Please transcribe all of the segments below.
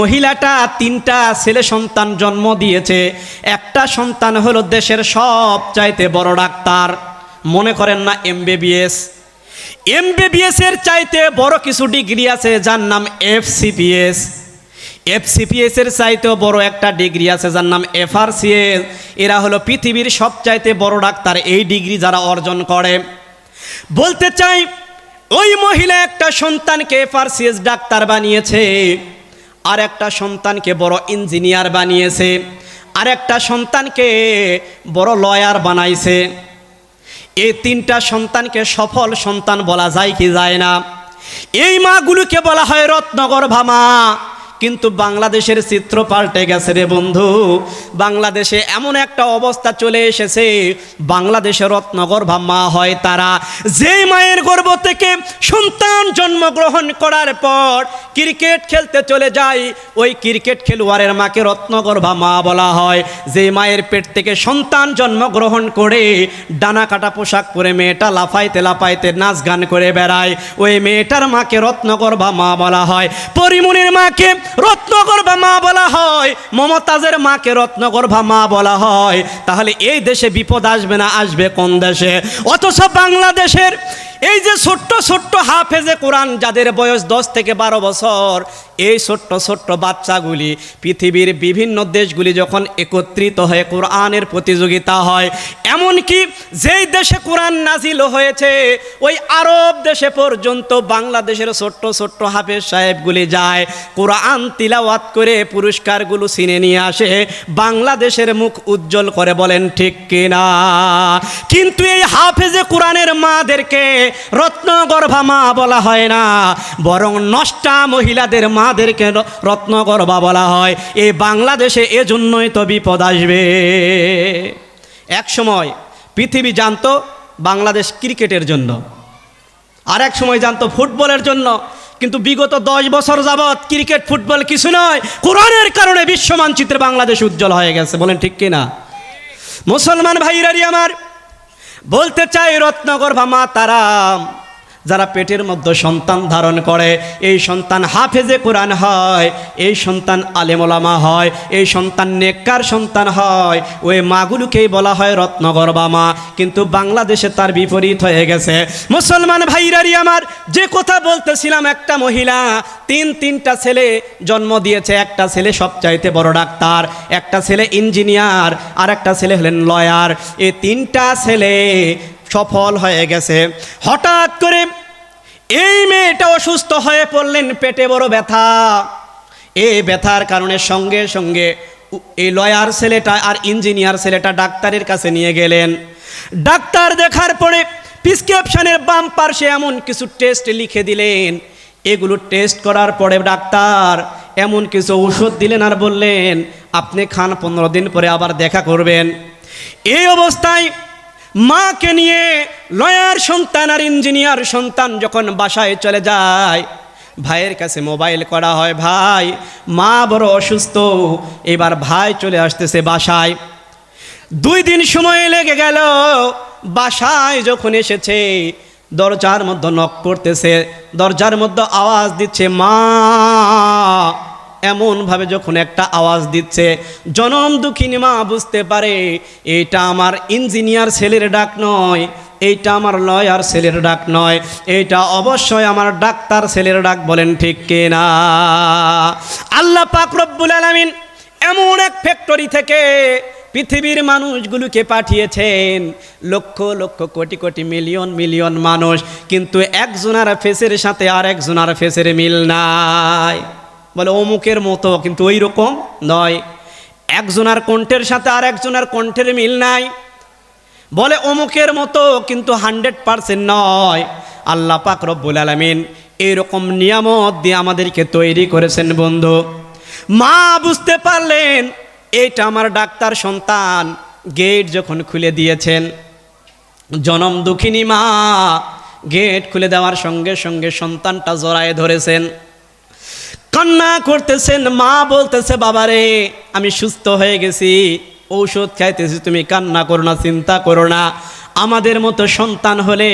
মহিলাটা তিনটা ছেলে সন্তান জন্ম দিয়েছে। একটা সন্তান হলো দেশের সব চাইতে বড় ডাক্তার। মনে করেন না এমবিবিএস। এমবিবিএস এর চাইতে বড় কিছু ডিগ্রি আছে, যার নাম এফসিপিএস এর চাইতেও বড় একটা ডিগ্রি আছে, যার নাম এফআরসিএস। এরা হলো পৃথিবীর সবচাইতে বড় ডাক্তার, এই ডিগ্রি যারা অর্জন করে। বলতে চাই, ওই মহিলা একটা সন্তানকে এফআরসিএস ডাক্তার বানিয়েছে। আর একটা সন্তানকে বড় ইঞ্জিনিয়ার বানিয়েছে আর একটা সন্তানকে বড় লয়ার বানাইছে। এই তিনটা সন্তানকে সফল সন্তান বলা যায় কি যায় না। এই মাগুলোকে বলা হয় রত্নগর ভামা। কিন্তু বাংলাদেশের চিত্র পাল্টে গেছে রে বন্ধু। বাংলাদেশে এমন একটা অবস্থা চলে এসেছে, বাংলাদেশে রত্নগর্ভা মা হয় তারা। যেই মায়ের গর্ভ থেকে সন্তান জন্মগ্রহণ করার পর ক্রিকেট খেলতে চলে যায় ওই ক্রিকেট খেলোয়াড়ের মাকে রত্নগর্ভা মা বলা হয়। যে মায়ের পেট থেকে সন্তান জন্মগ্রহণ করে ডানা কাটা পোশাক পরে মেয়েটা লাফাইতে লাফাইতে নাচ গান করে বেড়ায়, ওই মেয়েটার মাকে রত্নগর্ভা মা বলা হয়। পরিমণির মাকে রত্নগর্ভা মা বলা হয়, মমতাজের মাকে রত্নগর্ভা মা বলা হয়। তাহলে এই দেশে বিপদ আসবে না, আসবে কোন দেশে? অথচ বাংলাদেশের এই যে ছোট্ট ছোট্ট হাফেজে কোরআন, যাদের বয়স দশ থেকে বারো বছর, এই ছোট্ট ছোট্ট বাচ্চাগুলি পৃথিবীর বিভিন্ন দেশগুলি যখন একত্রিত হয়ে কোরআনের প্রতিযোগিতা হয়, এমনকি যেই দেশে কোরআন নাজিল হয়েছে, ওই আরব দেশে পর্যন্ত বাংলাদেশের ছোট্ট ছোট্ট হাফেজ সাহেবগুলি যায়, কোরআন তিলাওয়াত করে পুরস্কারগুলো ছিনে নিয়ে আসে, বাংলাদেশের মুখ উজ্জ্বল করে বলেন, ঠিক কিনা? কিন্তু এই হাফেজে কোরআনের মাদেরকে রত্নগর্ভা মা বলা হয় না। বরং নষ্টা মহিলাদের মাদেরকে রত্নগর্ভা বলা হয়। এই বাংলাদেশে এজন্যই তো বিপদ আসবে। এক সময় পৃথিবী জানতো বাংলাদেশ ক্রিকেটের জন্য। আর এক সময় জানতো ফুটবলের জন্য। কিন্তু বিগত দশ বছর যাবৎ ক্রিকেট, ফুটবল কিছু নয়। কোরআনের কারণে বিশ্ব মানচিত্রে বাংলাদেশ উজ্জ্বল হয়ে গেছে। বলেন ঠিক কিনা? মুসলমান ভাইরারি আমার বলতে চাই রত্নগর্ভা মা তারা যারা পেটের মধ্যে সন্তান ধারণ করে, এই সন্তান হাফেজে কোরআন হয়, এই সন্তান আলেমোলামা হয়, এই সন্তান নেককার সন্তান হয়, ওই মাগুলোকেই বলা হয় রত্নগর্ভা মা কিন্তু বাংলাদেশে তার বিপরীত হয়ে গেছে। মুসলমান ভাইরারি আমার, যে কথা বলতেছিলাম একটা মহিলা, তিন তিনটা ছেলে জন্ম দিয়েছে, একটা ছেলে সবচাইতে বড় ডাক্তার, একটা ছেলে ইঞ্জিনিয়ার, আর একটা ছেলে হলেন লয়ার। এই তিনটা ছেলে সফল হয়ে গেছে। হঠাৎ করে এই মেয়েটা অসুস্থ হয়ে পড়লেন, পেটে বড় ব্যথা। এই ব্যথার কারণে সঙ্গে সঙ্গে এই লয়ার ছেলেটা আর ইঞ্জিনিয়ার ছেলেটা ডাক্তারের কাছে নিয়ে গেলেন। ডাক্তার দেখার পরে প্রিসক্রিপশনের বাম পার্শ্বে এমন কিছু টেস্ট লিখে দিলেন। এগুলো টেস্ট করার পরে ডাক্তার এমন কিছু ওষুধ দিলেন আর বললেন, আপনি খান, পনেরো দিন পরে আবার দেখা করবেন। এই অবস্থায় মাকে নিয়ে লয়ার সন্তান আর ইঞ্জিনিয়ার সন্তান যখন বাসায় চলে যায়, ভাইয়ের কাছে মোবাইল করা হয়, ভাই, মা বড় অসুস্থ। এবার ভাই চলে আসতেছে বাসায়। দুই দিন সময় লেগে গেল, বাসায় যখন এসেছে, দরজার মধ্যে নক করতেছে, দরজার মধ্যে আওয়াজ দিচ্ছে, মা এমনভাবে যখন একটা আওয়াজ দিচ্ছে, জনম দুঃখিনী মা বুঝতে পারে এটা আমার ইঞ্জিনিয়ার ছেলের ডাক নয়, এইটা আমার লয়ার ছেলের ডাক নয়, এইটা অবশ্যই আমার ডাক্তার ছেলের ডাক। বলেন ঠিক কিনা? আল্লাহ পাক রব্বুল আলামিন এমন এক ফ্যাক্টরি থেকে পৃথিবীর মানুষগুলোকে পাঠিয়েছেন। লক্ষ লক্ষ, কোটি কোটি, মিলিয়ন মিলিয়ন মানুষ, কিন্তু একজনার ফেসের সাথে আর একজনার ফেসের মিল নাই। বলে, অমুকের মতো কিন্তু ওই রকম নয়। একজনার কণ্ঠের সাথে আর একজনের কণ্ঠের মিল নাই। বলে, অমুকের মতো কিন্তু হান্ড্রেড পারসেন্ট নয়। আল্লাহ পাক রব্বুল আলমিন এইরকম নিয়ামত দিয়ে আমাদেরকে তৈরি করেছেন, বন্ধু। মা বুঝতে পারলেন এটা আমার ডাক্তার সন্তান গেট যখন খুলে দিয়েছেন, জনম দুঃখিনী মা গেট খুলে দেওয়ার সঙ্গে সঙ্গে সন্তানটা জড়ায় ধরেছেন। কান্না করতেছেন, মা বলতেছে, বাবারে, আমি সুস্থ হয়ে গেছি, ঔষধ খাইতেছি, তুমি কান্না করো না, চিন্তা করো না। আমাদের মতো সন্তান হলে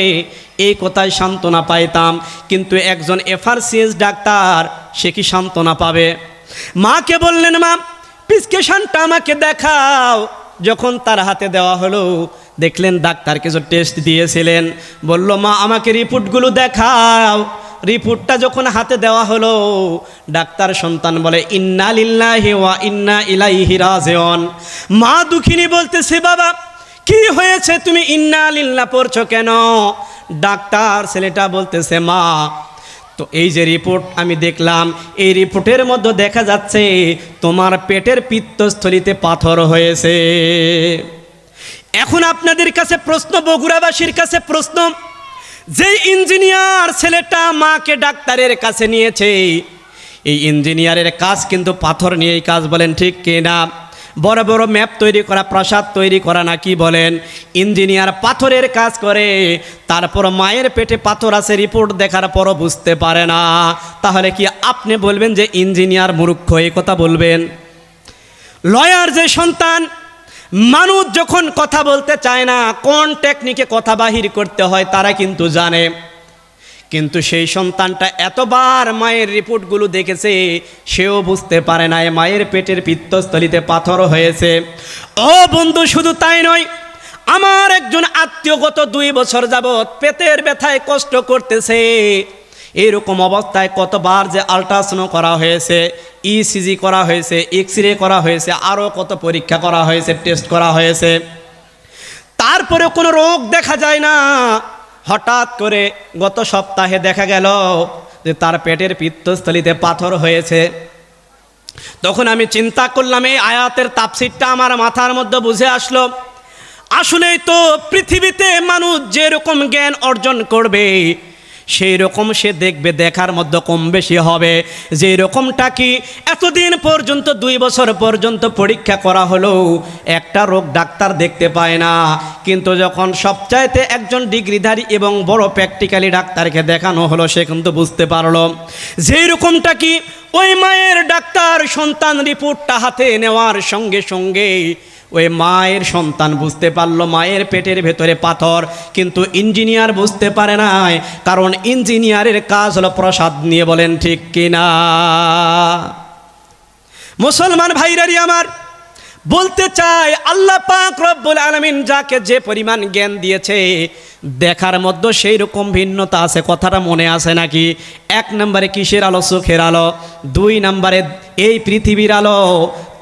এই কথায় সান্ত্বনা পাইতাম, কিন্তু একজন এফআরসিএস ডাক্তার, সে কি সান্ত্বনা পাবে? মাকে বললেন, মা, প্রিসক্রিপশনটা আমাকে দেখাও। যখন তার হাতে দেওয়া হলো, দেখলেন ডাক্তার কিছু টেস্ট দিয়েছিলেন। বলল, মা, আমাকে রিপোর্টগুলো দেখাও। রিপোর্টটা যখন হাতে দেওয়া হলো, ডাক্তার সন্তান বলে, ইন্না লিল্লাহি ওয়া ইন্না ইলাইহি রাজিউন। মা দুঃখিনী বলতেছে, বাবা, কি হয়েছে? তুমি ইন্না লিল্লা পড়ছো কেন? ডাক্তার ছেলেটা বলতেছে, মা, তো এই যে রিপোর্ট আমি দেখলাম, এই রিপোর্টের মধ্যে দেখা যাচ্ছে, তোমার পেটের পিত্তস্থলিতে পাথর হয়েছে। এখন আপনাদের কাছে প্রশ্ন, বগুড়াবাসীর কাছে প্রশ্ন যে ইঞ্জিনিয়ার ছেলেটা মাকে ডাক্তারের কাছে নিয়েছে, এই ইঞ্জিনিয়ারের কাজ কিন্তু পাথর নিয়েই কাজ বলেন, ঠিক কিনা? বড় বড় ম্যাপ তৈরি করা, প্রাসাদ তৈরি করা নাকি বলেন? ইঞ্জিনিয়ার পাথরের কাজ করে, তারপর মায়ের পেটে পাথর আছে, রিপোর্ট দেখার পরও বুঝতে পারে না। তাহলে কি আপনি বলবেন যে ইঞ্জিনিয়ার মূর্খ, এই কথা বলবেন? লয়ার যে সন্তান মানুষ যখন কথা বলতে চায় না, কোন টেকনিকে কথা বাহির করতে হয় তারা কিন্তু জানে। কিন্তু সেই সন্তানটা এতবার মায়ের রিপোর্টগুলো দেখেছে, সেও বুঝতে পারে না মায়ের পেটের পিত্তস্থলিতে পাথর হয়েছে। ও বন্ধু, শুধু তাই নয়, আমার একজন আত্মীয় গত দুই বছর যাবৎ পেটের ব্যথায় কষ্ট করতেছে। এরকম অবস্থায় কতবার যে আল্ট্রাসাউন্ড করা হয়েছে ইসিজি করা হয়েছে এক্স রে করা হয়েছে আরও কত পরীক্ষা করা হয়েছে টেস্ট করা হয়েছে। তারপরে কোনো রোগ দেখা যায় না। হঠাৎ করে গত সপ্তাহে দেখা গেল যে তার পেটের পিত্তস্থলিতে পাথর হয়েছে। তখন আমি চিন্তা করলাম, এই আয়াতের তাপসিরটা আমার মাথার মধ্যে বুঝে আসলো। আসলেই তো পৃথিবীতে মানুষ যেরকম জ্ঞান অর্জন করবে সেই রকম সে দেখবে, দেখার মধ্যে কম বেশি হবে। যে রকমটা কি এতদিন পর্যন্ত, দুই বছর পর্যন্ত পরীক্ষা করা হলো একটা রোগ ডাক্তার দেখতে পায় না। কিন্তু যখন সবচাইতে একজন ডিগ্রিধারী এবং বড় প্র্যাকটিক্যালি ডাক্তারকে দেখানো হলো, সে কিন্তু বুঝতে পারল। যেই রকমটা কি ওই মায়ের ডাক্তার সন্তান রিপোর্টটা হাতে নেওয়ার সঙ্গে সঙ্গে ওই মায়ের সন্তান বুঝতে পারল মায়ের পেটের ভেতরে পাথর, কিন্তু ইঞ্জিনিয়ার বুঝতে পারে নাই, কারণ ইঞ্জিনিয়ারের কাজ হলো প্রসাদ নিয়ে বলেন, ঠিক কিনা মুসলমান ভাইরারি আমার, বলতে চাই আল্লাহ পাক রব্বুল আলমিন যাকে যে পরিমাণ জ্ঞান দিয়েছে, দেখার মধ্যে সেই রকম ভিন্নতা আছে, কথাটা মনে আছে নাকি? এক নম্বরে কিসের আলো? সুখের আলো। দুই নম্বরে এই পৃথিবীর আলো।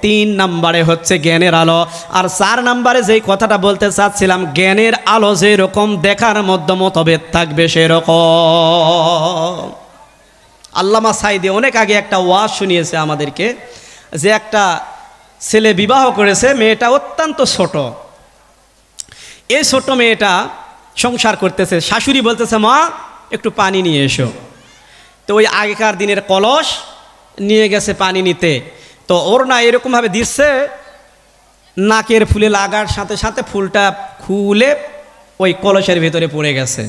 তিন নম্বরে হচ্ছে জ্ঞানের আলো। আর চার নম্বরে যেই কথাটা বলতে চাচ্ছিলাম, জ্ঞানের আলো যেরকম দেখার মধ্যে মতভেদ থাকবে সেরকম। আল্লামা সাইদে অনেক আগে একটা ওয়াজ শুনিয়েছে আমাদেরকে, যে একটা ছেলে বিবাহ করেছে, মেয়েটা অত্যন্ত ছোট। এই ছোট মেয়েটা সংসার করতেছে, শাশুড়ি বলতেছে, মা, একটু পানি নিয়ে এসো। তো ওই আগেকার দিনের কলস নিয়ে গেছে পানি নিতে। তো ওর না এরকমভাবে দিচ্ছে, নাকের ফুলে লাগার সাথে সাথে ফুলটা খুলে ওই কলসের ভেতরে পড়ে গেছে।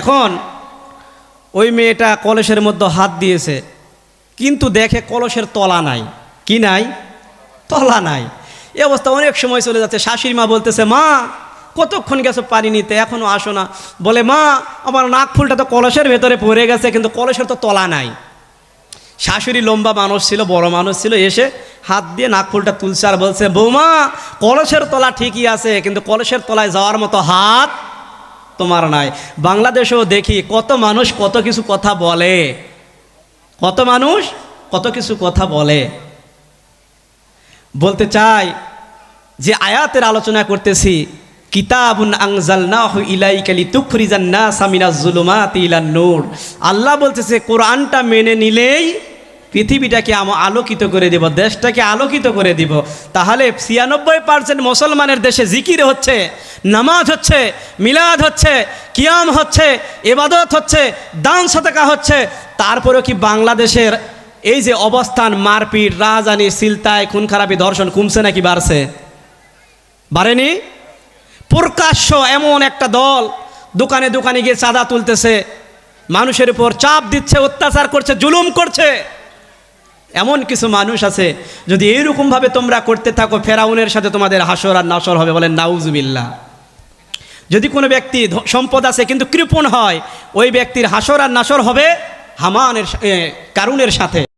এখন ওই মেয়েটা কলসের মধ্যে হাত দিয়েছে, কিন্তু দেখে কলসের তলা নাই। কি নাই? তলা নাই। এ অবস্থা অনেক সময় চলে যাচ্ছে। শাশুড়ি মা বলতেছে, মা, কতক্ষণ গেছো পানি নিতে? এখনও আসো না। বলে, মা, আমার নাক ফুলটা তো কলসের ভেতরে পড়ে গেছে, কিন্তু কলসের তো তলা নাই। শাশুড়ি লম্বা মানুষ ছিল, বড় মানুষ ছিল, এসে হাত দিয়ে নাকফুলটা তুলছে আর বলছে, বৌমা, কলসের তলা ঠিকই আছে, কিন্তু কলসের তলায় যাওয়ার মতো হাত তোমার নাই। বাংলাদেশেও দেখি কত মানুষ কত কিছু কথা বলে। কত মানুষ কত কিছু কথা বলে। বলতে চাই যে আয়াতের আলোচনা করতেছি, কিতাবুন আংজালনাহু ইলাইকা লিতুখরিজান নাসা মিনাজ জুলুমাতি ইলান নূর আল্লাহ বলতেছে, কোরআনটা মেনে নিলেই পৃথিবীটাকে আম আলোকিত করে দিব, দেশটাকে আলোকিত করে দিব। তাহলে ছিয়ানব্বই পার্সেন্ট মুসলমানের দেশে জিকির হচ্ছে, নামাজ হচ্ছে, মিলাদ হচ্ছে, কিয়াম হচ্ছে এবাদত হচ্ছে, দান শতকা হচ্ছে। তারপরেও কি বাংলাদেশের এই যে অবস্থান, মারপিট, রাজধানী সিলতায় খুন খারাপি ধর্ষণ কমছে নাকি বাড়ছে? বাড়েনি? প্রকাশ্য এমন একটা দল দোকানে দোকানে গিয়ে চাঁদা তুলতেছে, মানুষের উপর চাপ দিচ্ছে, অত্যাচার করছে, জুলুম করছে। এমন কিছু মানুষ আছে, যদি এইরকমভাবে তোমরা করতে থাকো, ফেরাউনের সাথে তোমাদের হাসর আর নাসর হবে বলেন নাউজুবিল্লা যদি কোনো ব্যক্তি সম্পদ আছে কিন্তু কৃপণ হয়, ওই ব্যক্তির হাসর আর নাসর হবে হামানের কারুনের সাথে।